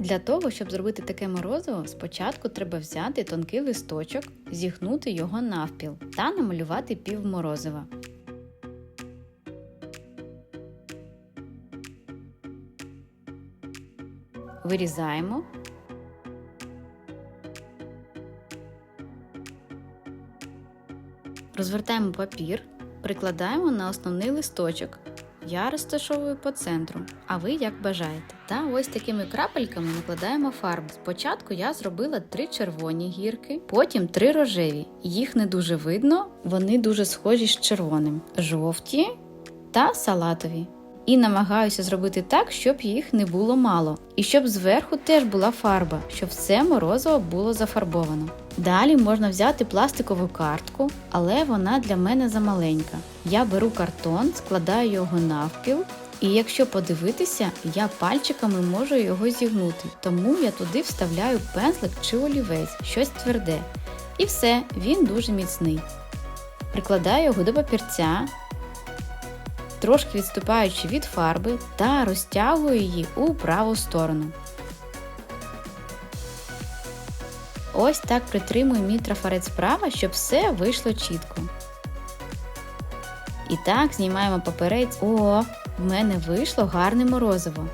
Для того, щоб зробити таке морозиво, спочатку треба взяти тонкий листочок, зігнути його навпіл та намалювати пів морозива. Вирізаємо. Розвертаємо папір, прикладаємо на основний листочок. Я розташовую по центру, а ви як бажаєте. Та ось такими крапельками накладаємо фарбу. Спочатку я зробила три червоні гірки, потім три рожеві. Їх не дуже видно, вони дуже схожі з червоним, жовті та салатові. І намагаюся зробити так, щоб їх не було мало, і щоб зверху теж була фарба, щоб все морозиво було зафарбовано. Далі можна взяти пластикову картку, але вона для мене замаленька. Я беру картон, складаю його навпіл, і якщо подивитися, я пальчиками можу його зігнути, тому я туди вставляю пензлик чи олівець, щось тверде. І все, він дуже міцний. Прикладаю його до папірця, трошки відступаючи від фарби та розтягую її у праву сторону. Ось так притримую мій трафарець справа, щоб все вийшло чітко. І так знімаємо паперець. О, в мене вийшло гарне морозиво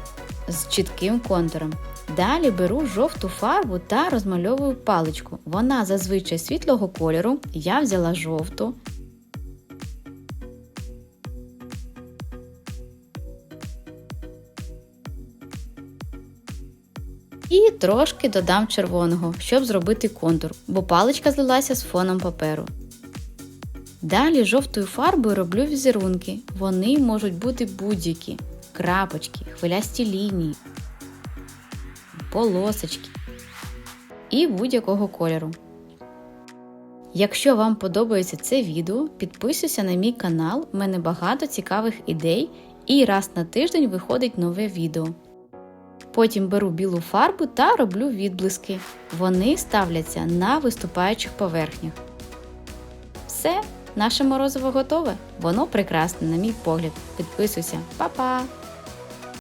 з чітким контуром. Далі беру жовту фарбу та розмальовую паличку. Вона зазвичай світлого кольору. Я взяла жовту. І трошки додам червоного, щоб зробити контур, бо паличка злилася з фоном паперу. Далі жовтою фарбою роблю візерунки. Вони можуть бути будь-які: крапочки, хвилясті лінії, полосочки і будь-якого кольору. Якщо вам подобається це відео, підписуйся на мій канал, у мене багато цікавих ідей і раз на тиждень виходить нове відео. Потім беру білу фарбу та роблю відблиски. Вони ставляться на виступаючих поверхнях. Все, наше морозиво готове. Воно прекрасне, на мій погляд. Підписуйся, Па-па!